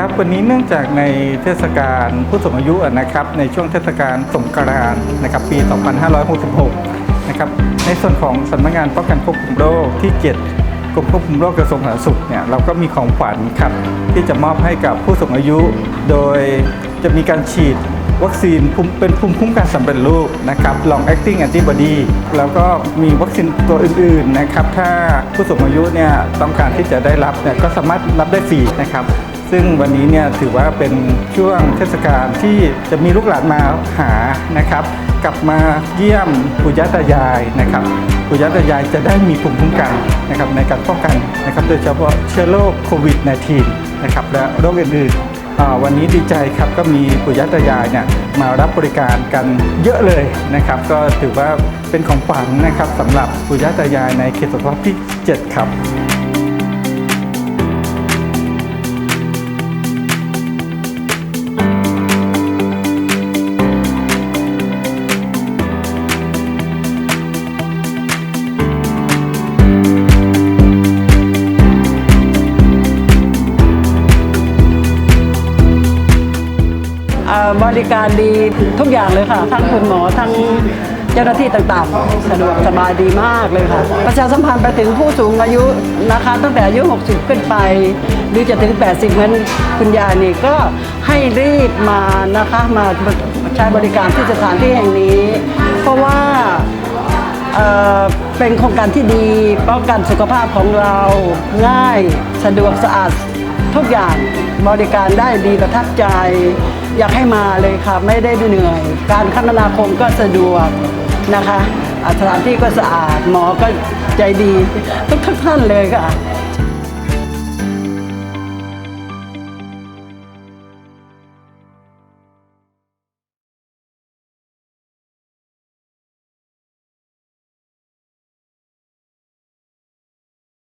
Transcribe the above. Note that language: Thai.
ครับวันนี้เนื่องจากในเทศกาลผู้สูงอายุนะครับในช่วงเทศกาลสงกรานต์นะครับปี 2566 นะครับในส่วนของสำนักงานป้องกันควบคุมโรคที่ 7กรมควบคุมโรคกระทรวงสาธารณสุขเนี่ยเราก็มีของขวัญครับที่จะมอบให้กับผู้สูงอายุ โดยจะมีการฉีดวัคซีนเป็นภูมิคุ้มกันสำเร็จรูปนะครับ long acting antibody แล้วก็มีวัคซีนตัวอื่นๆนะครับถ้าผู้สูงอายุเนี่ยต้องการที่จะได้รับเนี่ยก็สามารถรับได้ฟรีนะครับ ซึ่งวันนี้เนี่ยถือว่าเป็นช่วงเทศกาลที่จะมีลูกหลานมาหานะครับ กลับมาเยี่ยมปู่ย่าตายายนะครับปู่ย่าตายายจะได้มีภูมิคุ้มกันนะครับในการป้องกันนะครับโดยเฉพาะเชื้อโรคโควิด -19 นะครับและโรคอื่นๆอ่าวันนี้ดีใจครับก็มีปู่ย่าตายายเนี่ยมารับบริการกันเยอะเลยนะครับ ก็ถือว่าเป็นของขวัญนะครับสำหรับปู่ย่าตายายในเขตสุขภาพที่ 7 ครับ บริการดีทุกอย่างเลยค่ะ ทั้งคุณหมอทั้งเจ้าหน้าที่ต่างๆ สะดวกสบายดีมากเลยค่ะ ประชาสัมพันธ์ไปถึงผู้สูงอายุนะคะ ตั้งแต่อายุ 60 ขึ้นไป หรือจะถึง 80เหมือนคุณยายนี่ก็ให้รีบมานะคะมาใช้บริการที่สถานที่แห่งนี้ เพราะว่าเอ่อเป็นโครงการที่ดีป้องกันสุขภาพของเราง่ายสะดวกสะอาด ทุกอย่างบริการได้ดีประทับใจ อยากให้มาเลยค่ะ ไม่ได้เหนื่อย การคมนาคมก็สะดวกนะคะสถานที่ก็สะอาดหมอก็ใจดีทุกทุกท่านเลยค่ะ